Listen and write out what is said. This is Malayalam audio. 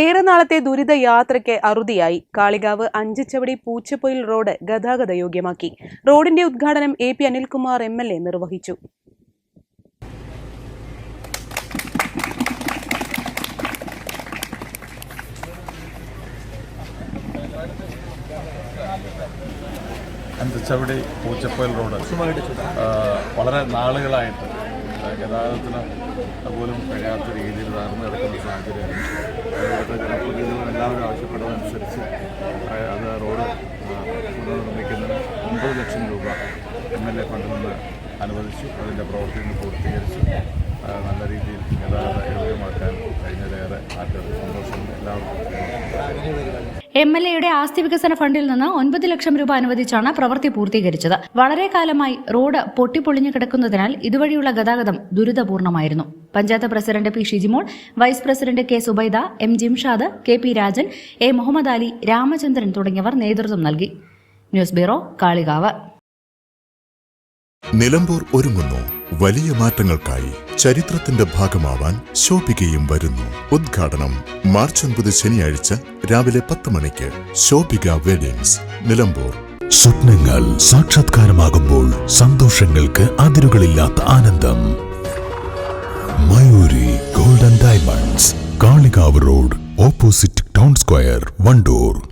ഏറെ നാളത്തെ ദുരിത യാത്രയ്ക്ക് അറുതിയായി. കാളികാവ് അഞ്ചിച്ചവടി പൂച്ചപ്പൊയിൽ റോഡ് ഗതാഗത യോഗ്യമാക്കി. റോഡിന്റെ ഉദ്ഘാടനം A P Anilkumar M L A നിർവഹിച്ചു. അഞ്ചുചവടി പൂച്ചപ്പൊയിൽ റോഡ് വളരെ നാളുകളായിട്ട് ഗതാഗതത്തിന് പോലും കഴിയാത്ത രീതിയിൽ തകർന്നു കിടക്കുന്ന സാഹചര്യമാണ് ഇവിടുത്തെ ജനപ്രതിനിധികൾ എല്ലാവരും ആവശ്യപ്പെടുന്നതനുസരിച്ച് അത് റോഡ് പുനർനിർമ്മിക്കുന്നതിന് ഒമ്പത് ലക്ഷം രൂപ എം എൽ എ ഫണ്ടിൽ നിന്ന് അനുവദിച്ചു. അതിന്റെ പ്രവർത്തികൾ പൂർത്തീകരിച്ചു. നല്ല രീതിയിൽ ഗതാഗത യോഗ്യമാക്കാൻ കഴിഞ്ഞതിലേറെ ആൾക്കാർ സന്തോഷം എല്ലാവർക്കും എം എൽ എയുടെ ആസ്തി വികസന ഫണ്ടിൽ നിന്ന് ഒൻപത് ലക്ഷം രൂപ അനുവദിച്ചാണ് പ്രവൃത്തി പൂർത്തീകരിച്ചത്. വളരെ കാലമായി റോഡ് പൊട്ടിപ്പൊളിഞ്ഞു കിടക്കുന്നതിനാൽ ഇതുവഴിയുള്ള ഗതാഗതം ദുരിതപൂർണമായിരുന്നു. Panchayat president P Shijimol vice president K Subaida M Jimshad K P Rajan A Muhammad Ali Ramachandran തുടങ്ങിയവർ നേതൃത്വം നൽകി. News bureau Kalikavu. നിലമ്പൂർ ഒരുങ്ങുന്നു. വലിയ മാറ്റങ്ങൾക്കായി ചരിത്രത്തിന്റെ ഭാഗമാവാൻ ശോഭികയും വരുന്നു. ഉദ്ഘാടനം മാർച്ച് ഒൻപത് ശനിയാഴ്ച രാവിലെ പത്ത് മണിക്ക് ശോഭിക വെഡിങ്സ് നിലമ്പൂർ. സ്വപ്നങ്ങൾ സാക്ഷാത്കാരമാകുമ്പോൾ സന്തോഷങ്ങൾക്ക് അതിരുകളില്ലാത്ത ആനന്ദം. Mayuri golden diamonds Kalikavu road opposite town square Wandoor.